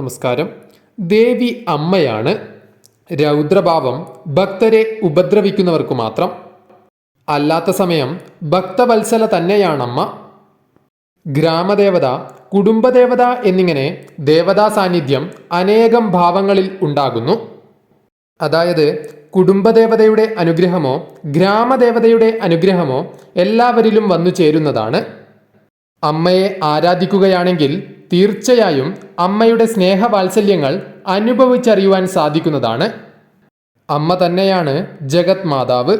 നമസ്കാരം. ദേവി അമ്മയാണ്. രൗദ്രഭാവം ഭക്തരെ ഉപദ്രവിക്കുന്നവർക്ക് മാത്രം. അല്ലാത്ത സമയം ഭക്തവത്സല തന്നെയാണമ്മ. ഗ്രാമദേവത കുടുംബദേവത എന്നിങ്ങനെ ദേവതാ സാന്നിധ്യം അനേകം ഭാവങ്ങളിൽ ഉണ്ടാകുന്നു. അതായത് കുടുംബദേവതയുടെ അനുഗ്രഹമോ ഗ്രാമദേവതയുടെ അനുഗ്രഹമോ എല്ലാവരിലും വന്നു ചേരുന്നതാണ്. അമ്മയെ ആരാധിക്കുകയാണെങ്കിൽ തീർച്ചയായും അമ്മയുടെ സ്നേഹവാത്സല്യങ്ങൾ അനുഭവിച്ചറിയുവാൻ സാധിക്കുന്നതാണ്. അമ്മ തന്നെയാണ് ജഗത് മാതാവ്.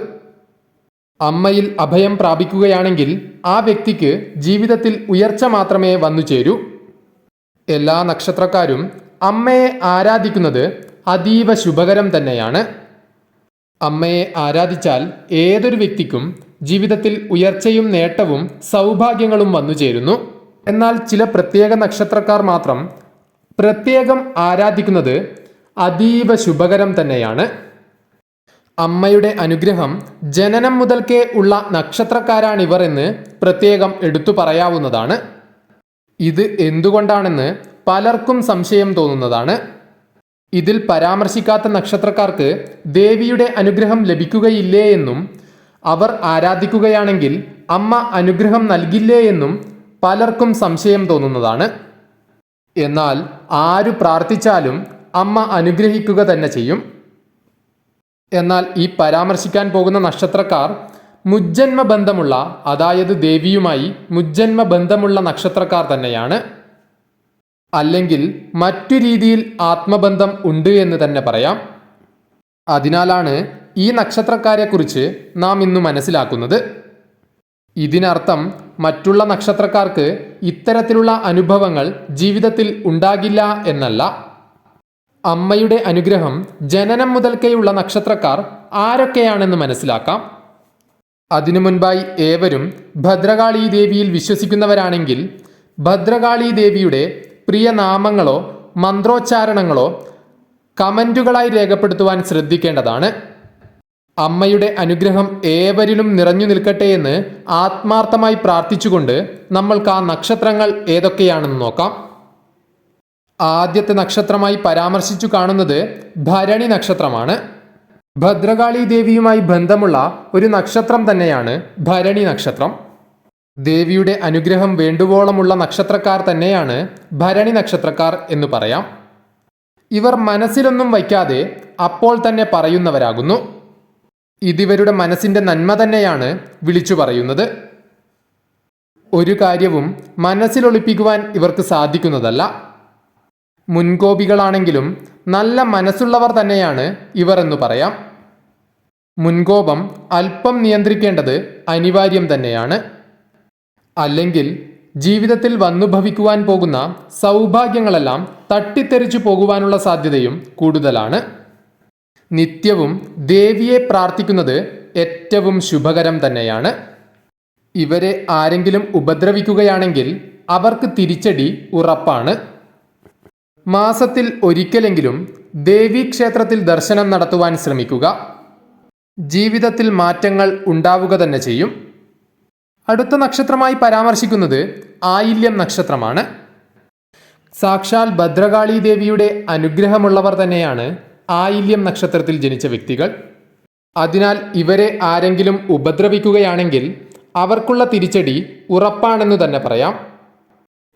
അമ്മയിൽ അഭയം പ്രാപിക്കുകയാണെങ്കിൽ ആ വ്യക്തിക്ക് ജീവിതത്തിൽ ഉയർച്ച മാത്രമേ വന്നു ചേരൂ. എല്ലാ നക്ഷത്രക്കാരും അമ്മയെ ആരാധിക്കുന്നത് അതീവ ശുഭകരം തന്നെയാണ്. അമ്മയെ ആരാധിച്ചാൽ ഏതൊരു വ്യക്തിക്കും ജീവിതത്തിൽ ഉയർച്ചയും നേട്ടവും സൗഭാഗ്യങ്ങളും വന്നു ചേരുന്നു. എന്നാൽ ചില പ്രത്യേക നക്ഷത്രക്കാർ മാത്രം പ്രത്യേകം ആരാധിക്കുന്നത് അതീവ ശുഭകരം തന്നെയാണ്. അമ്മയുടെ അനുഗ്രഹം ജനനം മുതൽക്കേ ഉള്ള നക്ഷത്രക്കാരാണിവർ എന്ന് പ്രത്യേകം എടുത്തു പറയാവുന്നതാണ്. ഇത് എന്തുകൊണ്ടാണെന്ന് പലർക്കും സംശയം തോന്നുന്നതാണ്. ഇതിൽ പരാമർശിക്കാത്ത നക്ഷത്രക്കാർക്ക് ദേവിയുടെ അനുഗ്രഹം ലഭിക്കുകയില്ലേ എന്നും അവർ ആരാധിക്കുകയാണെങ്കിൽ അമ്മ അനുഗ്രഹം നൽകില്ലേ എന്നും പലർക്കും സംശയം തോന്നുന്നതാണ്. എന്നാൽ ആരു പ്രാർത്ഥിച്ചാലും അമ്മ അനുഗ്രഹിക്കുക തന്നെ ചെയ്യും. എന്നാൽ ഈ പരാമർശിക്കാൻ പോകുന്ന നക്ഷത്രക്കാർ മുജ്ജന്മ ബന്ധമുള്ള അതായത് ദേവിയുമായി മുജ്ജന്മ ബന്ധമുള്ള നക്ഷത്രക്കാർ തന്നെയാണ്. അല്ലെങ്കിൽ മറ്റു രീതിയിൽ ആത്മബന്ധം ഉണ്ട് എന്ന് തന്നെ പറയാം. അതിനാലാണ് ഈ നക്ഷത്രക്കാരെക്കുറിച്ച് നാം ഇന്ന് മനസ്സിലാക്കുന്നത്. ഇതിനർത്ഥം മറ്റുള്ള നക്ഷത്രക്കാർക്ക് ഇത്തരത്തിലുള്ള അനുഭവങ്ങൾ ജീവിതത്തിൽ ഉണ്ടാകില്ല എന്നല്ല. അമ്മയുടെ അനുഗ്രഹം ജനനം മുതൽക്കേയുള്ള നക്ഷത്രക്കാർ ആരൊക്കെയാണെന്ന് മനസ്സിലാക്കാം. അതിനു മുൻപായി ഏവരും ഭദ്രകാളി ദേവിയിൽ വിശ്വസിക്കുന്നവരാണെങ്കിൽ ഭദ്രകാളി ദേവിയുടെ പ്രിയ നാമങ്ങളോ മന്ത്രോച്ചാരണങ്ങളോ കമന്റുകളായി രേഖപ്പെടുത്തുവാൻ ശ്രദ്ധിക്കേണ്ടതാണ്. അമ്മയുടെ അനുഗ്രഹം ഏവരിലും നിറഞ്ഞു നിൽക്കട്ടെ എന്ന് ആത്മാർത്ഥമായി പ്രാർത്ഥിച്ചുകൊണ്ട് നമ്മൾക്ക് ആ നക്ഷത്രങ്ങൾ ഏതൊക്കെയാണെന്ന് നോക്കാം. ആദ്യത്തെ നക്ഷത്രമായി പരാമർശിച്ചു കാണുന്നത് ഭരണി നക്ഷത്രമാണ്. ഭദ്രകാളി ദേവിയുമായി ബന്ധമുള്ള ഒരു നക്ഷത്രം തന്നെയാണ് ഭരണി നക്ഷത്രം. ദേവിയുടെ അനുഗ്രഹം വേണ്ടുവോളമുള്ള നക്ഷത്രക്കാർ തന്നെയാണ് ഭരണി നക്ഷത്രക്കാർ എന്ന് പറയാം. ഇവർ മനസ്സിലൊന്നും വയ്ക്കാതെ അപ്പോൾ തന്നെ പറയുന്നവരാകുന്നു. ഇതിവരുടെ മനസ്സിന്റെ നന്മ തന്നെയാണ് വിളിച്ചു പറയുന്നത്. ഒരു കാര്യവും മനസ്സിലൊളിപ്പിക്കുവാൻ ഇവർക്ക് സാധിക്കുന്നതല്ല. മുൻകോപികളാണെങ്കിലും നല്ല മനസ്സുള്ളവർ തന്നെയാണ് ഇവർ എന്ന് പറയാം. മുൻകോപം അല്പം നിയന്ത്രിക്കേണ്ടത് അനിവാര്യം തന്നെയാണ്. അല്ലെങ്കിൽ ജീവിതത്തിൽ വന്നു ഭവിക്കുവാൻ പോകുന്ന സൗഭാഗ്യങ്ങളെല്ലാം തട്ടിത്തെറിച്ചു പോകുവാനുള്ള സാധ്യതയും കൂടുതലാണ്. നിത്യവും ദേവിയെ പ്രാർത്ഥിക്കുന്നത് ഏറ്റവും ശുഭകരം തന്നെയാണ്. ഇവരെ ആരെങ്കിലും ഉപദ്രവിക്കുകയാണെങ്കിൽ അവർക്ക് തിരിച്ചടി ഉറപ്പാണ്. മാസത്തിൽ ഒരിക്കലെങ്കിലും ദേവീക്ഷേത്രത്തിൽ ദർശനം നടത്തുവാൻ ശ്രമിക്കുക. ജീവിതത്തിൽ മാറ്റങ്ങൾ ഉണ്ടാവുക തന്നെ ചെയ്യും. അടുത്ത നക്ഷത്രമായി പരാമർശിക്കുന്നത് ആയില്യം നക്ഷത്രമാണ്. സാക്ഷാൽ ഭദ്രകാളി ദേവിയുടെ അനുഗ്രഹമുള്ളവർ തന്നെയാണ് ആയില്യം നക്ഷത്രത്തിൽ ജനിച്ച വ്യക്തികൾ. അതിനാൽ ഇവരെ ആരെങ്കിലും ഉപദ്രവിക്കുകയാണെങ്കിൽ അവർക്കുള്ള തിരിച്ചടി ഉറപ്പാണെന്ന് തന്നെ പറയാം.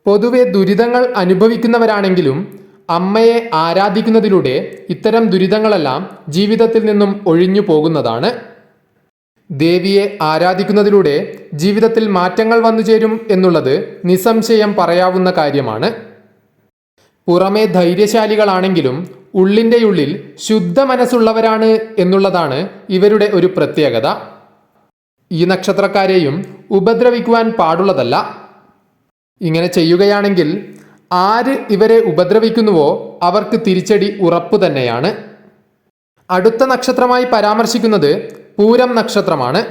പൊതുവെ ദുരിതങ്ങൾ അനുഭവിക്കുന്നവരാണെങ്കിലും അമ്മയെ ആരാധിക്കുന്നതിലൂടെ ഇത്തരം ദുരിതങ്ങളെല്ലാം ജീവിതത്തിൽ നിന്നും ഒഴിഞ്ഞു പോകുന്നതാണ്. ദേവിയെ ആരാധിക്കുന്നതിലൂടെ ജീവിതത്തിൽ മാറ്റങ്ങൾ വന്നു ചേരും എന്നുള്ളത് നിസ്സംശയം പറയാവുന്ന കാര്യമാണ്. പുറമെ ധൈര്യശാലികളാണെങ്കിലും ഉള്ളിന്റെ ഉള്ളിൽ ശുദ്ധ മനസ്സുള്ളവരാണ് എന്നുള്ളതാണ് ഇവരുടെ ഒരു പ്രത്യേകത. ഈ നക്ഷത്രക്കാരെയും ഉപദ്രവിക്കുവാൻ പാടുള്ളതല്ല. ഇങ്ങനെ ചെയ്യുകയാണെങ്കിൽ ആര് ഇവരെ ഉപദ്രവിക്കുന്നുവോ അവർക്ക് തിരിച്ചടി ഉറപ്പു തന്നെയാണ്. അടുത്ത നക്ഷത്രമായി പരാമർശിക്കുന്നത് പൂരം നക്ഷത്രമാണ്.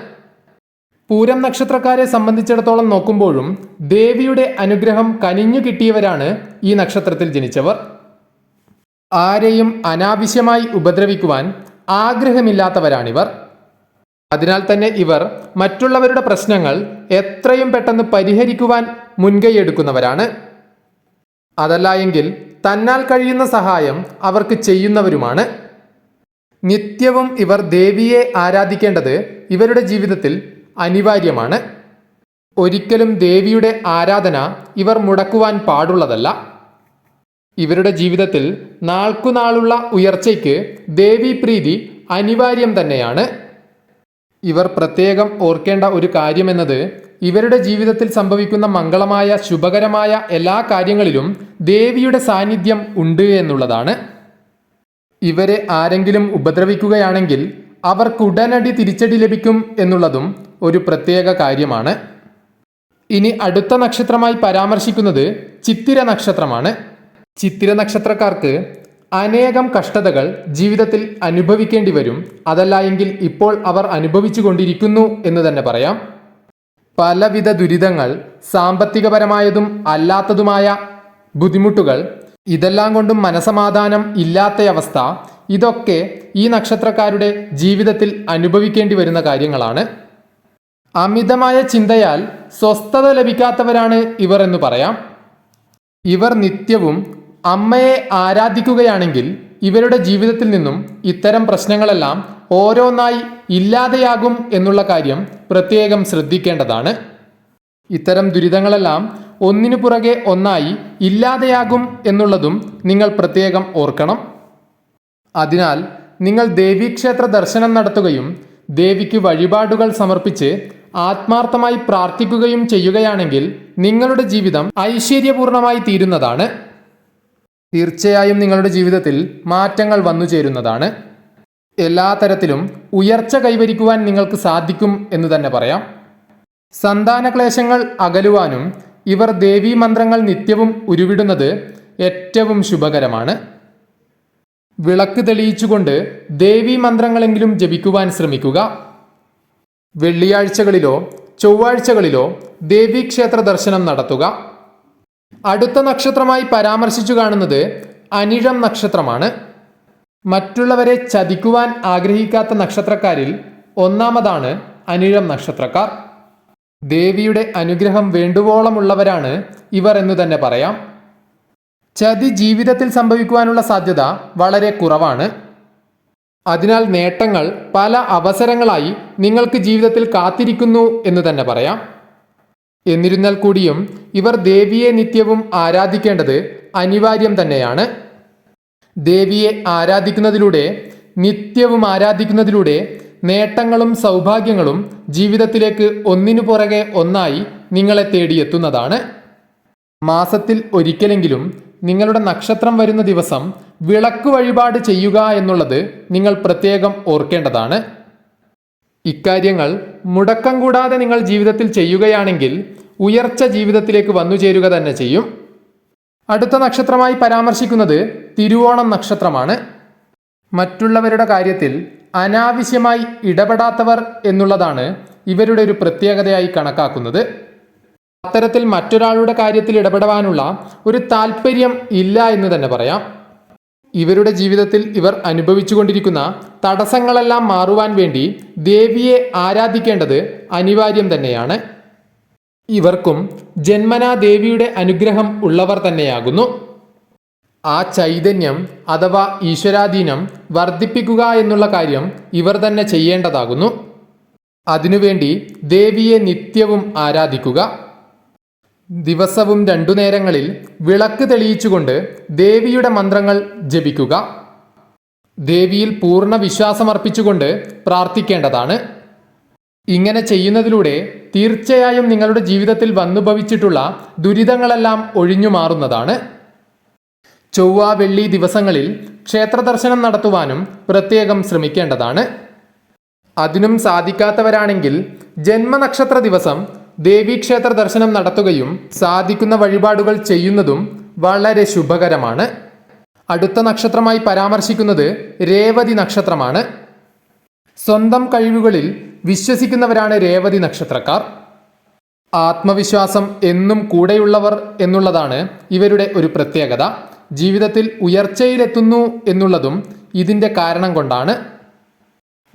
പൂരം നക്ഷത്രക്കാരെ സംബന്ധിച്ചിടത്തോളം നോക്കുമ്പോഴും ദേവിയുടെ അനുഗ്രഹം കനിഞ്ഞു കിട്ടിയവരാണ് ഈ നക്ഷത്രത്തിൽ ജനിച്ചവർ. ആരെയും അനാവശ്യമായി ഉപദ്രവിക്കുവാൻ ആഗ്രഹമില്ലാത്തവരാണിവർ. അതിനാൽ തന്നെ ഇവർ മറ്റുള്ളവരുടെ പ്രശ്നങ്ങൾ എത്രയും പെട്ടെന്ന് പരിഹരിക്കുവാൻ മുൻകൈയെടുക്കുന്നവരാണ് അതല്ല എങ്കിൽ തന്നാൽ കഴിയുന്ന സഹായം അവർക്ക് ചെയ്യുന്നവരുമാണ്. നിത്യവും ഇവർ ദേവിയെ ആരാധിക്കേണ്ടത് ഇവരുടെ ജീവിതത്തിൽ അനിവാര്യമാണ്. ഒരിക്കലും ദേവിയുടെ ആരാധന ഇവർ മുടക്കുവാൻ പാടുള്ളതല്ല. ഇവരുടെ ജീവിതത്തിൽ നാൾക്കുനാളുള്ള ഉയർച്ചയ്ക്ക് ദേവീപ്രീതി അനിവാര്യം തന്നെയാണ്. ഇവർ പ്രത്യേകം ഓർക്കേണ്ട ഒരു കാര്യമെന്നത് ഇവരുടെ ജീവിതത്തിൽ സംഭവിക്കുന്ന മംഗളമായ ശുഭകരമായ എല്ലാ കാര്യങ്ങളിലും ദേവിയുടെ സാന്നിധ്യം ഉണ്ട് എന്നുള്ളതാണ്. ഇവരെ ആരെങ്കിലും ഉപദ്രവിക്കുകയാണെങ്കിൽ അവർക്ക് ഉടനടി തിരിച്ചടി ലഭിക്കും എന്നുള്ളതും ഒരു പ്രത്യേക കാര്യമാണ്. ഇനി അടുത്ത നക്ഷത്രമായി പരാമർശിക്കുന്നത് ചിത്തിര നക്ഷത്രമാണ്. ചിത്തിര നക്ഷത്രക്കാർക്ക് അനേകം കഷ്ടതകൾ ജീവിതത്തിൽ അനുഭവിക്കേണ്ടി വരും. അതല്ല എങ്കിൽ ഇപ്പോൾ അവർ അനുഭവിച്ചു കൊണ്ടിരിക്കുന്നു എന്ന് തന്നെ പറയാം. പലവിധ ദുരിതങ്ങൾ സാമ്പത്തികപരമായതും അല്ലാത്തതുമായ ബുദ്ധിമുട്ടുകൾ ഇതെല്ലാം കൊണ്ടും മനസമാധാനം ഇല്ലാത്തയവസ്ഥ ഇതൊക്കെ ഈ നക്ഷത്രക്കാരുടെ ജീവിതത്തിൽ അനുഭവിക്കേണ്ടി വരുന്ന കാര്യങ്ങളാണ്. അമിതമായ ചിന്തയാൽ സ്വസ്ഥത ലഭിക്കാത്തവരാണ് ഇവർ എന്ന് പറയാം. ഇവർ നിത്യവും അമ്മയെ ആരാധിക്കുകയാണെങ്കിൽ ഇവരുടെ ജീവിതത്തിൽ നിന്നും ഇത്തരം പ്രശ്നങ്ങളെല്ലാം ഓരോന്നായി ഇല്ലാതെയാകും എന്നുള്ള കാര്യം പ്രത്യേകം ശ്രദ്ധിക്കേണ്ടതാണ്. ഇത്തരം ദുരിതങ്ങളെല്ലാം ഒന്നിനു പുറകെ ഒന്നായി ഇല്ലാതെയാകും എന്നുള്ളതും നിങ്ങൾ പ്രത്യേകം ഓർക്കണം. അതിനാൽ നിങ്ങൾ ദേവീക്ഷേത്ര ദർശനം നടത്തുകയും ദേവിക്ക് വഴിപാടുകൾ സമർപ്പിച്ച് ആത്മാർത്ഥമായി പ്രാർത്ഥിക്കുകയും ചെയ്യുകയാണെങ്കിൽ നിങ്ങളുടെ ജീവിതം ഐശ്വര്യപൂർണമായി തീരുന്നതാണ്. തീർച്ചയായും നിങ്ങളുടെ ജീവിതത്തിൽ മാറ്റങ്ങൾ വന്നു ചേരുന്നതാണ്. എല്ലാ തരത്തിലും ഉയർച്ച കൈവരിക്കുവാൻ നിങ്ങൾക്ക് സാധിക്കും എന്ന് തന്നെ പറയാം. സന്താനക്ലേശങ്ങൾ അകലുവാനും ഇവർ ദേവീ മന്ത്രങ്ങൾ നിത്യവും ഉരുവിടുന്നത് ഏറ്റവും ശുഭകരമാണ്. വിളക്ക് തെളിയിച്ചുകൊണ്ട് ദേവീ മന്ത്രങ്ങളെങ്കിലും ജപിക്കുവാൻ ശ്രമിക്കുക. വെള്ളിയാഴ്ചകളിലോ ചൊവ്വാഴ്ചകളിലോ ദേവീക്ഷേത്ര ദർശനം നടത്തുക. അടുത്ത നക്ഷത്രമായി പരാമർശിച്ചു കാണുന്നത് അനിഴം നക്ഷത്രമാണ്. മറ്റുള്ളവരെ ചതിക്കുവാൻ ആഗ്രഹിക്കാത്ത നക്ഷത്രക്കാരിൽ ഒന്നാമതാണ് അനിഴം നക്ഷത്രക്കാർ. ദേവിയുടെ അനുഗ്രഹം വേണ്ടുവോളമുള്ളവരാണ് ഇവർ എന്ന് തന്നെ പറയാം. ചതി ജീവിതത്തിൽ സംഭവിക്കുവാനുള്ള സാധ്യത വളരെ കുറവാണ്. അതിനാൽ നേട്ടങ്ങൾ പല അവസരങ്ങളായി നിങ്ങൾക്ക് ജീവിതത്തിൽ കാത്തിരിക്കുന്നു എന്ന് തന്നെ പറയാം. എന്നിരുന്നാൽ കൂടിയും ഇവർ ദേവിയെ നിത്യവും ആരാധിക്കേണ്ടത് അനിവാര്യം തന്നെയാണ്. ദേവിയെ ആരാധിക്കുന്നതിലൂടെ നിത്യവും ആരാധിക്കുന്നതിലൂടെ നേട്ടങ്ങളും സൗഭാഗ്യങ്ങളും ജീവിതത്തിലേക്ക് ഒന്നിനു പുറകെ ഒന്നായി നിങ്ങളെ തേടിയെത്തുന്നതാണ്. മാസത്തിൽ ഒരിക്കലെങ്കിലും നിങ്ങളുടെ നക്ഷത്രം വരുന്ന ദിവസം വിളക്ക് വഴിപാട് ചെയ്യുക എന്നുള്ളത് നിങ്ങൾ പ്രത്യേകം ഓർക്കേണ്ടതാണ്. ഇക്കാര്യങ്ങൾ മുടക്കം കൂടാതെ നിങ്ങൾ ജീവിതത്തിൽ ചെയ്യുകയാണെങ്കിൽ ഉയർച്ച ജീവിതത്തിലേക്ക് വന്നു ചേരുക തന്നെ ചെയ്യും. അടുത്ത നക്ഷത്രമായി പരാമർശിക്കുന്നത് തിരുവോണം നക്ഷത്രമാണ്. മറ്റുള്ളവരുടെ കാര്യത്തിൽ അനാവശ്യമായി ഇടപെടാത്തവർ എന്നുള്ളതാണ് ഇവരുടെ ഒരു പ്രത്യേകതയായി കണക്കാക്കുന്നത്. അത്തരത്തിൽ മറ്റൊരാളുടെ കാര്യത്തിൽ ഇടപെടുവാനുള്ള ഒരു താല്പര്യം ഇല്ല എന്ന് തന്നെ പറയാം. ഇവരുടെ ജീവിതത്തിൽ ഇവർ അനുഭവിച്ചുകൊണ്ടിരിക്കുന്ന തടസ്സങ്ങളെല്ലാം മാറുവാൻ വേണ്ടി ദേവിയെ ആരാധിക്കേണ്ടത് അനിവാര്യം തന്നെയാണ്. ഇവർക്കും ജന്മനാ ദേവിയുടെ അനുഗ്രഹം ഉള്ളവർ തന്നെയാകുന്നു. ആ ചൈതന്യം അഥവാ ഈശ്വരാധീനം വർദ്ധിപ്പിക്കുക എന്നുള്ള കാര്യം ഇവർ തന്നെ ചെയ്യേണ്ടതാകുന്നു. അതിനുവേണ്ടി ദേവിയെ നിത്യവും ആരാധിക്കുക. ദിവസവും രണ്ടു നേരങ്ങളിൽ വിളക്ക് തെളിയിച്ചുകൊണ്ട് ദേവിയുടെ മന്ത്രങ്ങൾ ജപിക്കുക. ദേവിയിൽ പൂർണ വിശ്വാസമർപ്പിച്ചുകൊണ്ട് പ്രാർത്ഥിക്കേണ്ടതാണ്. ഇങ്ങനെ ചെയ്യുന്നതിലൂടെ തീർച്ചയായും നിങ്ങളുടെ ജീവിതത്തിൽ വന്നുഭവിച്ചിട്ടുള്ള ദുരിതങ്ങളെല്ലാം ഒഴിഞ്ഞു മാറുന്നതാണ്. ചൊവ്വ വെള്ളി ദിവസങ്ങളിൽ ക്ഷേത്ര ദർശനം നടത്തുവാനും പ്രത്യേകം ശ്രമിക്കേണ്ടതാണ്. അതിനും സാധിക്കാത്തവരാണെങ്കിൽ ജന്മനക്ഷത്ര ദിവസം ദേവീക്ഷേത്ര ദർശനം നടത്തുകയും സാധിക്കുന്ന വഴിപാടുകൾ ചെയ്യുന്നതും വളരെ ശുഭകരമാണ്. അടുത്ത നക്ഷത്രമായി പരാമർശിക്കുന്നത് രേവതി നക്ഷത്രമാണ്. സ്വന്തം കഴിവുകളിൽ വിശ്വസിക്കുന്നവരാണ് രേവതി നക്ഷത്രക്കാർ. ആത്മവിശ്വാസം എന്നും കൂടെയുള്ളവർ എന്നുള്ളതാണ് ഇവരുടെ ഒരു പ്രത്യേകത. ജീവിതത്തിൽ ഉയർച്ചയിലെത്തുന്നു എന്നുള്ളതും ഇതിന്റെ കാരണം കൊണ്ടാണ്.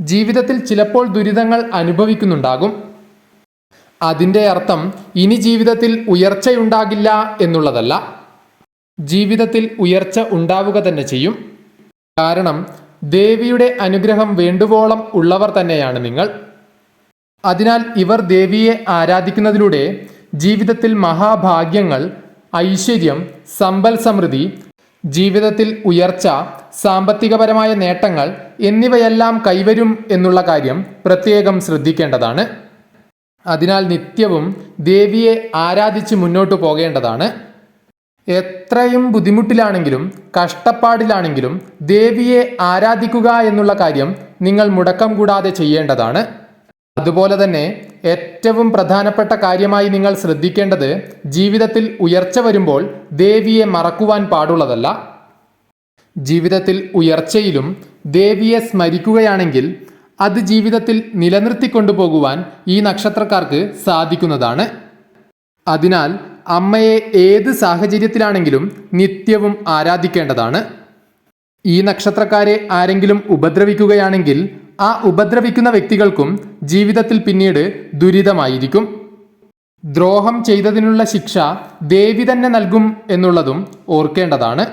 ജീവിതത്തിൽ ചിലപ്പോൾ ദുരിതങ്ങൾ അനുഭവിക്കുന്നുണ്ടാകും. അതിന്റെ അർത്ഥം ഇനി ജീവിതത്തിൽ ഉയർച്ചയുണ്ടാകില്ല എന്നുള്ളതല്ല. ജീവിതത്തിൽ ഉയർച്ച ഉണ്ടാവുക തന്നെ ചെയ്യും. കാരണം ദേവിയുടെ അനുഗ്രഹം വേണ്ടുവോളം ഉള്ളവർ തന്നെയാണ് നിങ്ങൾ. അതിനാൽ ഇവർ ദേവിയെ ആരാധിക്കുന്നതിലൂടെ ജീവിതത്തിൽ മഹാഭാഗ്യങ്ങൾ ഐശ്വര്യം സമ്പൽ സമൃദ്ധി ജീവിതത്തിൽ ഉയർച്ച സാമ്പത്തികപരമായ നേട്ടങ്ങൾ എന്നിവയെല്ലാം കൈവരും എന്നുള്ള കാര്യം പ്രത്യേകം ശ്രദ്ധിക്കേണ്ടതാണ്. അതിനാൽ നിത്യവും ദേവിയെ ആരാധിച്ച് മുന്നോട്ട് പോകേണ്ടതാണ്. എത്രയും ബുദ്ധിമുട്ടിലാണെങ്കിലും കഷ്ടപ്പാടിലാണെങ്കിലും ദേവിയെ ആരാധിക്കുക എന്നുള്ള കാര്യം നിങ്ങൾ മുടക്കം കൂടാതെ ചെയ്യേണ്ടതാണ്. അതുപോലെ തന്നെ ഏറ്റവും പ്രധാനപ്പെട്ട കാര്യമായി നിങ്ങൾ ശ്രദ്ധിക്കേണ്ടത് ജീവിതത്തിൽ ഉയർച്ച വരുമ്പോൾ ദേവിയെ മറക്കുവാൻ പാടുള്ളതല്ല. ജീവിതത്തിൽ ഉയർച്ചയിലും ദേവിയെ സ്മരിക്കുകയാണെങ്കിൽ അത് ജീവിതത്തിൽ നിലനിർത്തിക്കൊണ്ടുപോകുവാൻ ഈ നക്ഷത്രക്കാർക്ക് സാധിക്കുന്നതാണ്. അതിനാൽ അമ്മയെ ഏത് സാഹചര്യത്തിലാണെങ്കിലും നിത്യവും ആരാധിക്കേണ്ടതാണ്. ഈ നക്ഷത്രക്കാരെ ആരെങ്കിലും ഉപദ്രവിക്കുകയാണെങ്കിൽ ആ ഉപദ്രവിക്കുന്ന വ്യക്തികൾക്കും ജീവിതത്തിൽ പിന്നീട് ദുരിതമായിരിക്കും. ദ്രോഹം ചെയ്തതിനുള്ള ശിക്ഷ ദേവി തന്നെ നൽകും എന്നുള്ളതും ഓർക്കേണ്ടതാണ്.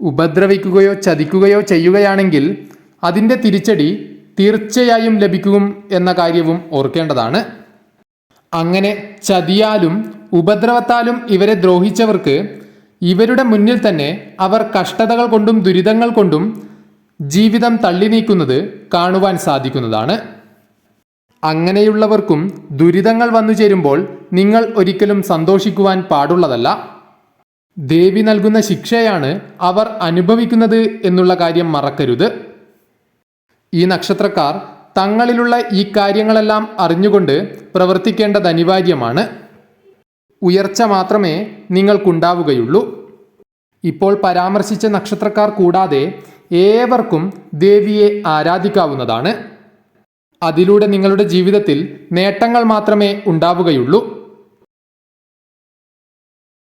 ഉപദ്രവിക്കുകയോ ചതിക്കുകയോ ചെയ്യുകയാണെങ്കിൽ അതിന്റെ തിരിച്ചടി തീർച്ചയായും ലഭിക്കും എന്ന കാര്യവും ഓർക്കേണ്ടതാണ്. അങ്ങനെ ചതിയാലും ഉപദ്രവത്താലും ഇവരെ ദ്രോഹിച്ചവർക്ക് ഇവരുടെ മുന്നിൽ തന്നെ അവർ കഷ്ടതകൾ കൊണ്ടും ദുരിതങ്ങൾ കൊണ്ടും ജീവിതം തള്ളി നീക്കുന്നത് കാണുവാൻ സാധിക്കുന്നതാണ്. അങ്ങനെയുള്ളവർക്കും ദുരിതങ്ങൾ വന്നു ചേരുമ്പോൾ നിങ്ങൾ ഒരിക്കലും സന്തോഷിക്കുവാൻ പാടുള്ളതല്ല. ദേവി നൽകുന്ന ശിക്ഷയാണ് അവർ അനുഭവിക്കുന്നത് എന്നുള്ള കാര്യം മറക്കരുത്. ഈ നക്ഷത്രക്കാർ തങ്ങളിലുള്ള ഈ കാര്യങ്ങളെല്ലാം അറിഞ്ഞുകൊണ്ട് പ്രവർത്തിക്കേണ്ടത് അനിവാര്യമാണ്. ഉയർച്ച മാത്രമേ നിങ്ങൾക്കുണ്ടാവുകയുള്ളൂ. ഇപ്പോൾ പരാമർശിച്ച നക്ഷത്രക്കാർ കൂടാതെ ഏവർക്കും ദേവിയെ ആരാധിക്കാവുന്നതാണ്. അതിലൂടെ നിങ്ങളുടെ ജീവിതത്തിൽ നേട്ടങ്ങൾ മാത്രമേ ഉണ്ടാവുകയുള്ളൂ.